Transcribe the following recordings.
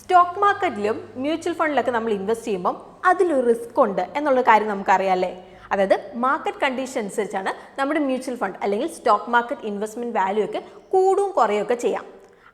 Stock മാർക്കറ്റിലും mutual ഫണ്ടിലൊക്കെ നമ്മൾ invest ചെയ്യുമ്പം അതിലൊരു റിസ്ക് ഉണ്ട് എന്നുള്ള കാര്യം നമുക്കറിയാമല്ലേ അതായത് മാർക്കറ്റ് കണ്ടീഷൻ അനുസരിച്ചാണ് നമ്മുടെ മ്യൂച്വൽ ഫണ്ട് അല്ലെങ്കിൽ സ്റ്റോക്ക് മാർക്കറ്റ് ഇൻവെസ്റ്റ്മെന്റ് വാല്യൂ ഒക്കെ കൂടും കുറയുമൊക്കെ ചെയ്യാം.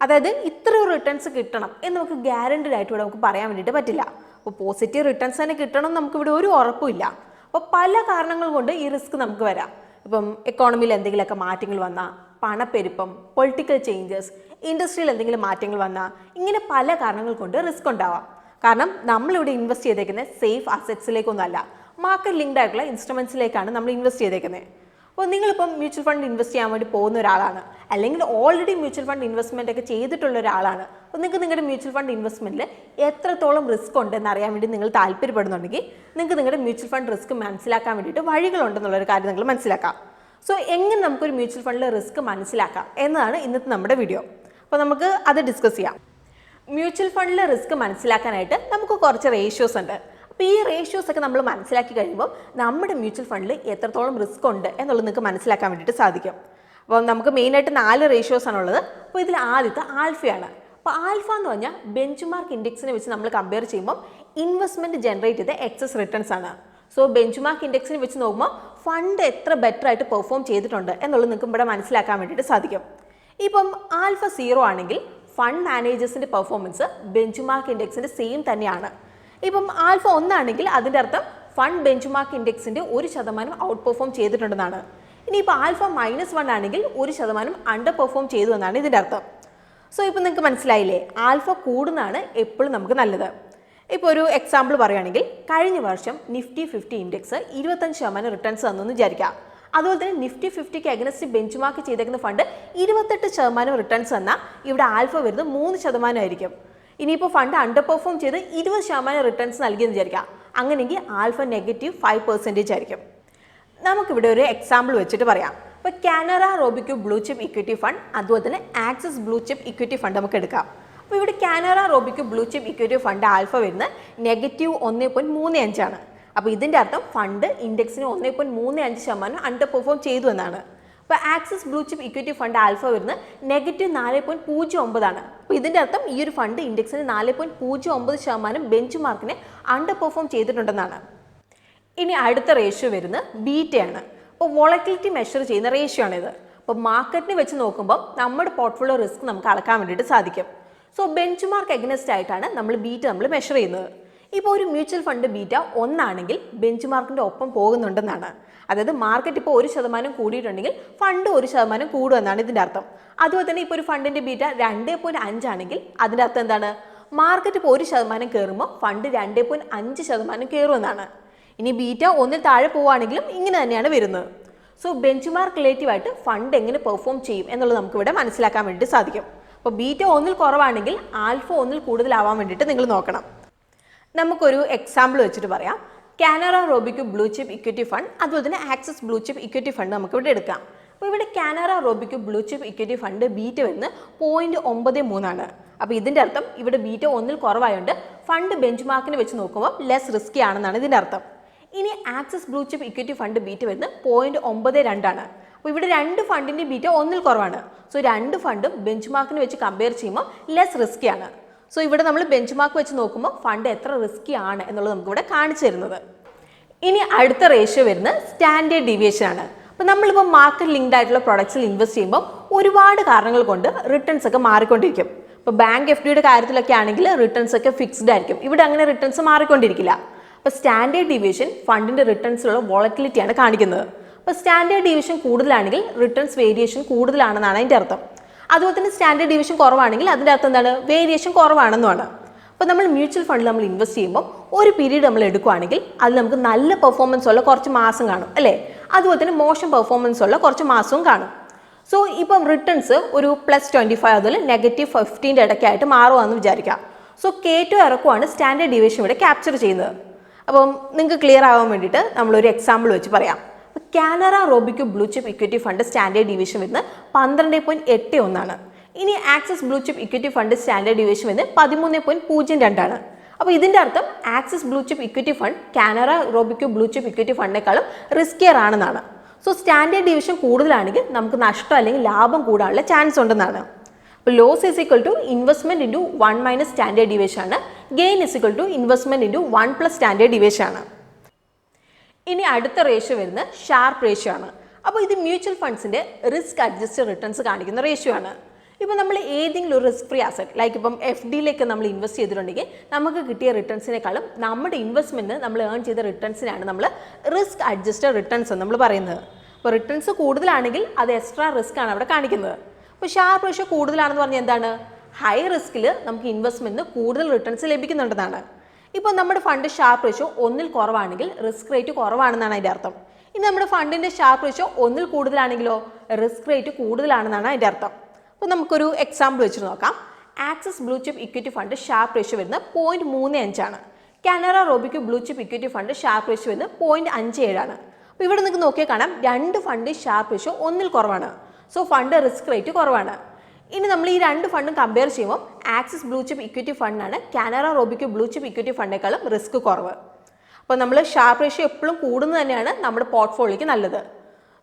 അതായത് ഇത്ര റിട്ടേൺസ് കിട്ടണം എന്ന് നമുക്ക് ഗ്യാരണ്ടഡ് ആയിട്ട് ഇവിടെ നമുക്ക് പറയാൻ വേണ്ടിയിട്ട് പറ്റില്ല. അപ്പോൾ പോസിറ്റീവ് റിട്ടേൺസ് തന്നെ കിട്ടണം നമുക്കിവിടെ ഒരു ഉറപ്പുമില്ല അപ്പോൾ പല കാരണങ്ങൾ കൊണ്ട് ഈ റിസ്ക് നമുക്ക് വരാം. ഇപ്പം എക്കോണമിയിൽ എന്തെങ്കിലുമൊക്കെ മാറ്റങ്ങൾ വന്നാൽ പണപ്പെരുപ്പം പൊളിറ്റിക്കൽ ചേഞ്ചസ് ഇൻഡസ്ട്രിയിൽ എന്തെങ്കിലും മാറ്റങ്ങൾ വന്നാൽ ഇങ്ങനെ പല കാരണങ്ങൾ കൊണ്ട് റിസ്ക് ഉണ്ടാവാം. കാരണം നമ്മളിവിടെ ഇൻവെസ്റ്റ് ചെയ്തേക്കുന്നത് സേഫ് അസറ്റ്സിലേക്കൊന്നുമല്ല മാർക്കറ്റ് ലിങ്ക്ഡ് ആയിട്ടുള്ള ഇൻസ്ട്രുമെൻസിലേക്കാണ് നമ്മൾ ഇൻവെസ്റ്റ് ചെയ്തേക്കുന്നത് അപ്പോൾ നിങ്ങളിപ്പം മ്യൂച്വൽ ഫണ്ട് ഇൻവെസ്റ്റ് ചെയ്യാൻ വേണ്ടി പോകുന്ന ഒരാളാണ്. അല്ലെങ്കിൽ ഓൾറെഡി മ്യൂച്വൽ ഫണ്ട് ഇൻവെസ്റ്റ്മെന്റ് ഒക്കെ ചെയ്തിട്ടുള്ള ഒരാളാണ്. അപ്പോൾ നിങ്ങൾക്ക് നിങ്ങളുടെ മ്യൂച്വൽ ഫണ്ട് ഇൻവെസ്റ്റ്മെന്റിൽ എത്രത്തോളം റിസ്ക് ഉണ്ടെന്ന് അറിയാൻ വേണ്ടി നിങ്ങൾ താല്പര്യപ്പെടുന്നുണ്ടെങ്കിൽ നിങ്ങൾക്ക് നിങ്ങളുടെ മ്യൂച്വൽ ഫണ്ട് റിസ്ക് മനസ്സിലാക്കാൻ വേണ്ടിയിട്ട് വഴികളുണ്ടെന്നുള്ളൊരു കാര്യം നിങ്ങൾ മനസ്സിലാക്കാം. സോ എങ്ങനെ നമുക്കൊരു മ്യൂച്വൽ ഫണ്ടിലെ റിസ്ക് മനസ്സിലാക്കാം എന്നതാണ് ഇന്നത്തെ നമ്മുടെ വീഡിയോ അപ്പോൾ നമുക്ക് അത് ഡിസ്കസ് ചെയ്യാം. മ്യൂച്വൽ ഫണ്ടിലെ റിസ്ക് മനസ്സിലാക്കാനായിട്ട് നമുക്ക് കുറച്ച് റേഷ്യോസ് ഉണ്ട്. അപ്പോൾ ഈ റേഷ്യോസ് ഒക്കെ നമ്മൾ മനസ്സിലാക്കി കഴിയുമ്പോൾ നമ്മുടെ മ്യൂച്വൽ ഫണ്ടിൽ എത്രത്തോളം റിസ്ക് ഉണ്ട് എന്നുള്ളത് നിങ്ങൾക്ക് മനസ്സിലാക്കാൻ വേണ്ടിയിട്ട് സാധിക്കും. അപ്പോൾ നമുക്ക് മെയിനായിട്ട് നാല് റേഷ്യോസ് ആണുള്ളത്. അപ്പോൾ ഇതിൽ ആദ്യത്തെ ആൽഫയാണ് അപ്പോൾ ആൽഫ എന്ന് പറഞ്ഞാൽ ബെഞ്ച് മാർക്ക് ഇൻഡെക്സിനെ വെച്ച് നമ്മൾ കമ്പയർ ചെയ്യുമ്പോൾ ഇൻവെസ്റ്റ്മെന്റ് ജനറേറ്റ് ചെയ്ത എക്സസ് റിട്ടേൺസ് ആണ്. സോ ബെഞ്ച് മാർക്ക് ഇൻഡെക്സിനെ വെച്ച് നോക്കുമ്പോൾ ഫണ്ട് എത്ര ബെറ്റർ ആയിട്ട് പെർഫോം ചെയ്തിട്ടുണ്ട് എന്നുള്ളത് നിങ്ങൾക്ക് ഇവിടെ മനസ്സിലാക്കാൻ വേണ്ടിയിട്ട് സാധിക്കും. ഇപ്പം ആൽഫ സീറോ ആണെങ്കിൽ ഫണ്ട് മാനേജേഴ്സിന്റെ പെർഫോമൻസ് ബെഞ്ച് മാർക്ക് ഇൻഡെക്സിന്റെ സെയിം തന്നെയാണ്. ഇപ്പം ആൽഫ ഒന്നാണെങ്കിൽ അതിന്റെ അർത്ഥം ഫണ്ട് ബെഞ്ച് മാർക്ക് ഇൻഡെക്സിന്റെ ഒരു ശതമാനം ഔട്ട് പെർഫോം ചെയ്തിട്ടുണ്ടെന്നാണ്. ഇനിയിപ്പോൾ ആൽഫ മൈനസ് വൺ ആണെങ്കിൽ ഒരു ശതമാനം അണ്ടർ പെർഫോം ചെയ്തു എന്നാണ് ഇതിന്റെ അർത്ഥം. സോ ഇപ്പം നിങ്ങൾക്ക് മനസ്സിലായില്ലേ? ആൽഫ കൂടുന്നതാണ് എപ്പോഴും നമുക്ക് നല്ലത്. ഇപ്പോൾ ഒരു എക്സാമ്പിൾ പറയുകയാണെങ്കിൽ കഴിഞ്ഞ വർഷം നിഫ്റ്റി ഫിഫ്റ്റി ഇൻഡെക്സ് ഇരുപത്തഞ്ച് ശതമാനം റിട്ടേൺസ് തന്നെന്ന് വിചാരിക്കാം. അതുപോലെ തന്നെ നിഫ്റ്റി ഫിഫ്റ്റിക്ക് അഗനസ്റ്റ് ബെഞ്ച് മാർക്ക് ചെയ്തേക്കുന്ന ഫണ്ട് ഇരുപത്തെട്ട് ശതമാനം റിട്ടേൺസ് തന്നാൽ ഇവിടെ ആൽഫ വരുന്നത് മൂന്ന് ശതമാനമായിരിക്കും ഇനിയിപ്പോൾ ഫണ്ട് അണ്ടർ പെർഫോം ചെയ്ത് ഇരുപത് ശതമാനം റിട്ടേൺസ് നൽകിയെന്ന് വിചാരിക്കാം. അങ്ങനെയെങ്കിൽ ആൽഫ നെഗറ്റീവ് ഫൈവ് പെർസെന്റേജ് ആയിരിക്കും. നമുക്കിവിടെ ഒരു എക്സാമ്പിൾ വെച്ചിട്ട് പറയാം. ഇപ്പോൾ Canara Robeco blue chip equity fund അതുപോലെ തന്നെ Axis blue chip equity fund നമുക്ക് എടുക്കാം. അപ്പോൾ ഇവിടെ Canara Robeco blue chip equity fund alpha വരുന്നത് നെഗറ്റീവ് ഒന്ന് പോയിന്റ് മൂന്ന് അഞ്ചാണ് അപ്പോൾ ഇതിന്റെ അർത്ഥം ഫണ്ട് ഇൻഡെക്സിന് ഒന്ന് പോയിന്റ് മൂന്ന് അഞ്ച് ശതമാനം അണ്ടർ പെർഫോം ചെയ്തു എന്നാണ്. അപ്പോൾ Axis blue chip equity fund alpha വരുന്നത് നെഗറ്റീവ് നാല് പോയിന്റ് പൂജ്യം ഒമ്പതാണ് അപ്പോൾ ഇതിന്റെ അർത്ഥം ഈ ഒരു ഫണ്ട് ഇൻഡെക്സിന് നാല് പോയിന്റ് പൂജ്യം ഒമ്പത് ശതമാനം ബെഞ്ച് മാർക്കിനെ അണ്ടർ പെർഫോം ചെയ്തിട്ടുണ്ടെന്നാണ്. ഇനി അടുത്ത റേഷ്യോ വരുന്നത് ബീറ്റയാണ്. അപ്പോൾ വോളറ്റിലിറ്റി മെഷർ ചെയ്യുന്ന റേഷ്യോ ആണിത്. അപ്പോൾ മാർക്കറ്റിനെ വെച്ച് നോക്കുമ്പോൾ നമ്മുടെ പോർട്ട്ഫോളിയോ റിസ്ക് നമുക്ക് അളക്കാൻ വേണ്ടിയിട്ട് സാധിക്കും. സോ ബെഞ്ച് മാർക്ക് എഗ്നസ്റ്റ് ആയിട്ടാണ് നമ്മൾ ബീറ്റ് നമ്മൾ മെഷർ ചെയ്യുന്നത്. ഇപ്പോൾ ഒരു മ്യൂച്വൽ ഫണ്ട് ബീറ്റ ഒന്നാണെങ്കിൽ ബെഞ്ച് മാർക്കിന്റെ ഒപ്പം പോകുന്നുണ്ടെന്നാണ്. അതായത് മാർക്കറ്റ് ഇപ്പോൾ ഒരു ശതമാനം കൂടിയിട്ടുണ്ടെങ്കിൽ ഫണ്ട് ഒരു ശതമാനം കൂടുമെന്നാണ് ഇതിന്റെ അർത്ഥം. അതുപോലെ തന്നെ ഇപ്പോൾ ഒരു ഫണ്ടിന്റെ ബീറ്റ രണ്ട് പോയിന്റ് അഞ്ചാണെങ്കിൽ അതിന്റെ അർത്ഥം എന്താണ്? മാർക്കറ്റ് ഇപ്പോൾ ഒരു ശതമാനം കയറുമ്പോൾ ഫണ്ട് രണ്ട് പോയിന്റ് അഞ്ച് ശതമാനം കയറുമെന്നാണ്. ഇനി ബീറ്റ ഒന്നിൽ താഴെ പോവുകയാണെങ്കിലും ഇങ്ങനെ തന്നെയാണ് വരുന്നത്. സോ ബെഞ്ച് മാർക്ക് റിലേറ്റീവായിട്ട് ഫണ്ട് എങ്ങനെ പെർഫോം ചെയ്യും എന്നുള്ളത് നമുക്കിവിടെ മനസ്സിലാക്കാൻ വേണ്ടി സാധിക്കും. അപ്പോൾ ബീറ്റ ഒന്നിൽ കുറവാണെങ്കിൽ ആൽഫ ഒന്നിൽ കൂടുതലാവാൻ വേണ്ടിയിട്ട് നിങ്ങൾ നോക്കണം. നമുക്കൊരു എക്സാമ്പിൾ വെച്ചിട്ട് പറയാം. Canara Robeco blue chip equity fund അതുപോലെ തന്നെ Axis blue chip equity fund നമുക്ക് ഇവിടെ എടുക്കാം. അപ്പോൾ ഇവിടെ Canara Robeco blue chip equity fund beta വരുന്നത് പോയിന്റ് ഒമ്പത് മൂന്നാണ്. അപ്പോൾ ഇതിന്റെ അർത്ഥം ഇവിടെ ബീറ്റ ഒന്നിൽ കുറവായതുകൊണ്ട് ഫണ്ട് ബെഞ്ച് മാർക്കിന് വെച്ച് നോക്കുമ്പോൾ ലെസ് റിസ്കി ആണെന്നാണ് ഇതിന്റെ അർത്ഥം. ഇനി Axis blue chip equity fund beta വരുന്നത് പോയിന്റ് ഒമ്പത് രണ്ടാണ്. അപ്പോൾ ഇവിടെ രണ്ട് ഫണ്ടിന്റെ ബീറ്റ ഒന്നിൽ കുറവാണ്. സോ രണ്ട് ഫണ്ടും ബെഞ്ച് മാർക്കിന് വെച്ച് കമ്പയർ ചെയ്യുമ്പോൾ ലെസ് റിസ്കി ആണ്. സോ ഇവിടെ നമ്മൾ ബെഞ്ച് മാർക്ക് വെച്ച് നോക്കുമ്പോൾ ഫണ്ട് എത്ര റിസ്കി ആണ് എന്നുള്ളത് നമുക്കിവിടെ കാണിച്ചു തരുന്നത്. ഇനി അടുത്ത റേഷ്യോ വരുന്നത് സ്റ്റാൻഡേർഡ് ഡീവിയേഷൻ ആണ്. അപ്പോൾ നമ്മളിപ്പോൾ മാർക്കറ്റ് ലിങ്ക്ഡ് ആയിട്ടുള്ള പ്രൊഡക്ട്സിൽ ഇൻവെസ്റ്റ് ചെയ്യുമ്പോൾ ഒരുപാട് കാരണങ്ങൾ കൊണ്ട് റിട്ടേൺസ് ഒക്കെ മാറിക്കൊണ്ടിരിക്കും. ഇപ്പോൾ ബാങ്ക് എഫ് ഡിയുടെ കാര്യത്തിലൊക്കെ ആണെങ്കിൽ റിട്ടേൺസ് ഒക്കെ ഫിക്സ്ഡ് ആയിരിക്കും. ഇവിടെ അങ്ങനെ റിട്ടേൺസ് മാറിക്കൊണ്ടിരിക്കില്ല. അപ്പോൾ സ്റ്റാൻഡേർഡ് ഡീവിയേഷൻ ഫണ്ടിന്റെ റിട്ടേൺസിലുള്ള വോളറ്റിലിറ്റിയാണ് കാണിക്കുന്നത്. അപ്പോൾ സ്റ്റാൻഡേർഡ് ഡിവിഷൻ കൂടുതലാണെങ്കിൽ റിട്ടേൺസ് വേരിയേഷൻ കൂടുതലാണെന്നാണ് അതിന്റെ അർത്ഥം. അതുപോലെ തന്നെ സ്റ്റാൻഡേർഡ് ഡിവിഷൻ കുറവാണെങ്കിൽ അതിന്റെ അർത്ഥം എന്താണ്? വേരിയേഷൻ കുറവാണെന്നുമാണ്. അപ്പോൾ നമ്മൾ മ്യൂച്വൽ ഫണ്ടിൽ നമ്മൾ ഇൻവെസ്റ്റ് ചെയ്യുമ്പോൾ ഒരു പീരീഡ് നമ്മൾ എടുക്കുകയാണെങ്കിൽ അത് നമുക്ക് നല്ല പെർഫോമൻസ് ഉള്ള കുറച്ച് മാസം കാണും അല്ലേ? അതുപോലെ തന്നെ മോശം പെർഫോമൻസ് ഉള്ള കുറച്ച് മാസവും കാണും. സോ ഇപ്പം റിട്ടേൺസ് ഒരു പ്ലസ് ട്വന്റി ഫൈവ് അതുപോലെ നെഗറ്റീവ് ഫിഫ്റ്റീന്റെ ഇടയ്ക്കായിട്ട് മാറുകയെന്ന് വിചാരിക്കാം. സോ കെ ടു ഇറക്കുവാണ് സ്റ്റാൻഡേർഡ് ഡിവിഷൻ ഇവിടെ ക്യാപ്ചർ ചെയ്യുന്നത്. അപ്പം നിങ്ങൾക്ക് ക്ലിയർ ആവാൻ വേണ്ടിയിട്ട് നമ്മളൊരു എക്സാമ്പിൾ വെച്ച് പറയാം. Canara Robeco blue chip equity fund standard division വരുന്നത് പന്ത്രണ്ട് പോയിന്റ് എട്ട് ഒന്നാണ്. ഇനി Axis blue chip equity fund standard division വരുന്നത് പതിമൂന്ന് പോയിന്റ് പൂജ്യം രണ്ടാണ്. അപ്പോൾ ഇതിന്റെ അർത്ഥം Axis blue chip equity fund Canara Robeco blue chip equity ഫണ്ടിനേക്കാളും riskier ആണെന്നാണ്. സോ സ്റ്റാൻഡേർഡ് ഡിവിഷൻ കൂടുതലാണെങ്കിൽ നമുക്ക് നഷ്ടം അല്ലെങ്കിൽ ലാഭം കൂടാനുള്ള ചാൻസ് ഉണ്ടെന്നാണ്. അപ്പോൾ loss is equal to investment into one minus standard deviation ആണ്. Gain is equal to investment into one plus standard deviation ആണ്. ഇനി അടുത്ത റേഷ്യോ വരുന്നത് ഷാർപ്പ് റേഷ്യോ ആണ്. അപ്പോൾ ഇത് മ്യൂച്വൽ ഫണ്ട്സിന്റെ റിസ്ക് അഡ്ജസ്റ്റഡ് റിട്ടേൺസ് കാണിക്കുന്ന റേഷ്യോ ആണ്. ഇപ്പോൾ നമ്മൾ ഏതെങ്കിലും ഒരു റിസ്ക് ഫ്രീ അസറ്റ് ലൈക്ക് ഇപ്പം എഫ് ഡിയിലേക്ക് നമ്മൾ ഇൻവെസ്റ്റ് ചെയ്തിട്ടുണ്ടെങ്കിൽ നമുക്ക് കിട്ടിയ റിട്ടേൺസിനേക്കാളും നമ്മുടെ ഇൻവെസ്റ്റ്മെന്റ് നമ്മൾ ഏൺ ചെയ്ത റിട്ടേൺസിനാണ് നമ്മൾ റിസ്ക് അഡ്ജസ്റ്റഡ് റിട്ടേൺസ് നമ്മൾ പറയുന്നത്. അപ്പോൾ റിട്ടേൺസ് കൂടുതലാണെങ്കിൽ അത് എക്സ്ട്രാ റിസ്ക് ആണ് അവിടെ കാണിക്കുന്നത്. അപ്പോൾ ഷാർപ്പ് റേഷ്യോ കൂടുതലാണെന്ന് പറഞ്ഞാൽ എന്താണ്? ഹൈ റിസ്കിൽ നമുക്ക് ഇൻവെസ്റ്റ്മെന്റിന് കൂടുതൽ റിട്ടേൺസ് ലഭിക്കുന്നുണ്ടെന്നാണ്. ഇപ്പോൾ നമ്മുടെ ഫണ്ട് ഷാർപ്പ് റേഷ്യോ ഒന്നിൽ കുറവാണെങ്കിൽ റിസ്ക് റേറ്റ് കുറവാണെന്നാണ് അതിന്റെ അർത്ഥം. ഇനി നമ്മുടെ ഫണ്ടിന്റെ ഷാർപ്പ് റേഷ്യോ ഒന്നിൽ കൂടുതലാണെങ്കിലോ റിസ്ക് റേറ്റ് കൂടുതലാണെന്നാണ് അതിന്റെ അർത്ഥം. അപ്പോൾ നമുക്കൊരു എക്സാമ്പിൾ വെച്ചിട്ട് നോക്കാം. Axis blue chip equity fund Sharpe ratio വരുന്നത് പോയിന്റ് മൂന്ന് അഞ്ചാണ് Canara Robeco blue chip equity fund Sharpe ratio വരുന്നത് പോയിന്റ് അഞ്ച് ഏഴാണ് അപ്പോൾ ഇവിടെ നിങ്ങൾക്ക് നോക്കിയാൽ കാണാം രണ്ട് ഫണ്ട് ഷാർപ്പ് റേഷ്യോ ഒന്നിൽ കുറവാണ്. സോ ഫണ്ട് റിസ്ക് റേറ്റ് കുറവാണ്. ഇനി നമ്മൾ ഈ രണ്ട് ഫണ്ടും കമ്പയർ ചെയ്യുമ്പോൾ Axis blue chip equity ഫണ്ടാണ് Canara Robeco blue chip equity ഫണ്ടേക്കാളും risk കുറവ്. അപ്പോൾ നമ്മൾ ഷാർപ്പ് റേഷ്യോ എപ്പോഴും കൂടുന്നത് തന്നെയാണ് നമ്മുടെ പോർട്ട്ഫോളിയോയ്ക്ക് നല്ലത്.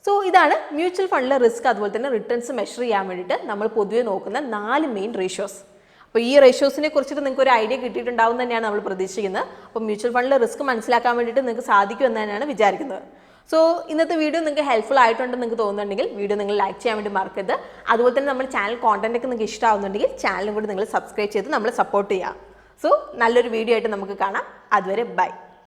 സോ ഇതാണ് മ്യൂച്വൽ ഫണ്ടിലെ റിസ്ക് അതുപോലെ തന്നെ റിട്ടേൺസ് മെഷർ ചെയ്യാൻ വേണ്ടിയിട്ട് നമ്മൾ പൊതുവെ നോക്കുന്ന നാല് മെയിൻ റേഷ്യോസ് അപ്പോൾ ഈ റേഷ്യോസിനെ കുറിച്ചിട്ട് നിങ്ങൾക്ക് ഒരു ഐഡിയ കിട്ടിയിട്ടുണ്ടാവും തന്നെയാണ് നമ്മൾ പ്രതീക്ഷിക്കുന്നത്. അപ്പോൾ മ്യൂച്വൽ ഫണ്ടിലെ റിസ്ക് മനസ്സിലാക്കാൻ വേണ്ടിയിട്ട് നിങ്ങൾക്ക് സാധിക്കും എന്ന് തന്നെയാണ് വിചാരിക്കുന്നത്. സോ ഇന്നത്തെ വീഡിയോ നിങ്ങൾക്ക് ഹെൽപ്ഫുൾ ആയിട്ടുണ്ടെന്ന് നിങ്ങൾക്ക് തോന്നുന്നുണ്ടെങ്കിൽ വീഡിയോ നിങ്ങൾ ലൈക്ക് ചെയ്യാൻ വേണ്ടി മറക്കരുത്. അതുപോലെ തന്നെ നമ്മുടെ ചാനൽ കോണ്ടന്റ് ഒക്കെ നിങ്ങൾക്ക് ഇഷ്ടമാവുന്നുണ്ടെങ്കിൽ ചാനലും കൂടി നിങ്ങൾ സബ്സ്ക്രൈബ് ചെയ്ത് നമ്മൾ സപ്പോർട്ട് ചെയ്യുക. സോ നല്ലൊരു വീഡിയോ ആയിട്ട് നമുക്ക് കാണാം. അതുവരെ ബൈ